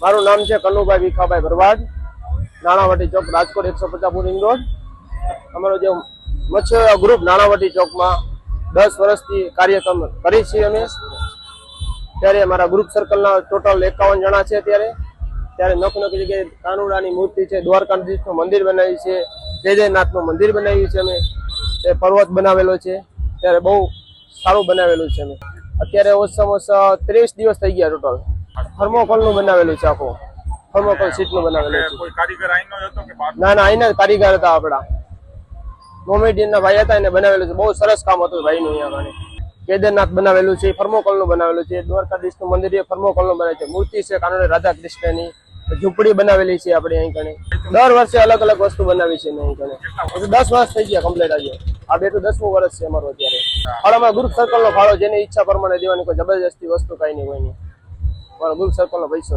મારું નામ છે કનુભાઈ વિખાભાઈ ભરવાડ, નાણાવટી ચોક, રાજકોટ એકસો પચાસ રિંગ રોડ. અમારો જે મત્સ્ય ગ્રુપ નાણાવટી ચોકમાં દસ વર્ષથી કાર્યક્રમ કરી છીએ અમે. ત્યારે અમારા ગ્રુપ સર્કલના ટોટલ એકાવન જણા છે ત્યારે ત્યારે નખ નખ જગ્યાએ કાનુડાની મૂર્તિ છે, દ્વારકાધીશનું મંદિર બનાવ્યું છે, જયજયનાથનું મંદિર બનાવ્યું છે અમે. તે પર્વત બનાવેલો છે. ત્યારે બહુ સારું બનાવેલું છે અમે. અત્યારે ઓછામાં ઓછા ત્રીસ દિવસ થઈ ગયા ટોટલ થર્મોકોલનું બનાવેલું છે આખું. થર્મોકોલ સીટનું બનાવેલું છે. કોઈ કારીગર આઈનો હતો કે ના ના અહીંના કારીગર હતા આપડા મોમેડિયન ના ભાઈ હતા એને બનાવેલું છે. બહુ સરસ કામ હતું ભાઈનું અહીંયા આગળ. કેદારનાથ બનાવેલું છે ફર્મોકોલનું બનાવેલું છે દ્વારકાધીશનું મંદિર ફર્મોકોલનું બનાવે છે. મૂર્તિ છે કાનોડે રાધા કૃષ્ણની ઝૂંપડી બનાવેલી છે આપણે અહીં કણે દર વર્ષે અલગ અલગ વસ્તુ બનાવી છે અહીં કણે દસ વર્ષ થઈ ગયા કમ્પ્લીટ આજે આ બે તો દસમું વર્ષ છે અમારું અત્યારે. ફાળામાં ગ્રુપ સર્કલનો ફાળો જેની ઈચ્છા પ્રમાણે દેવાની કોઈ જબરજસ્તી વસ્તુ કાંઈ નહીં હોય નહીં પણ ગ્રુપ સર્કલનો પૈસો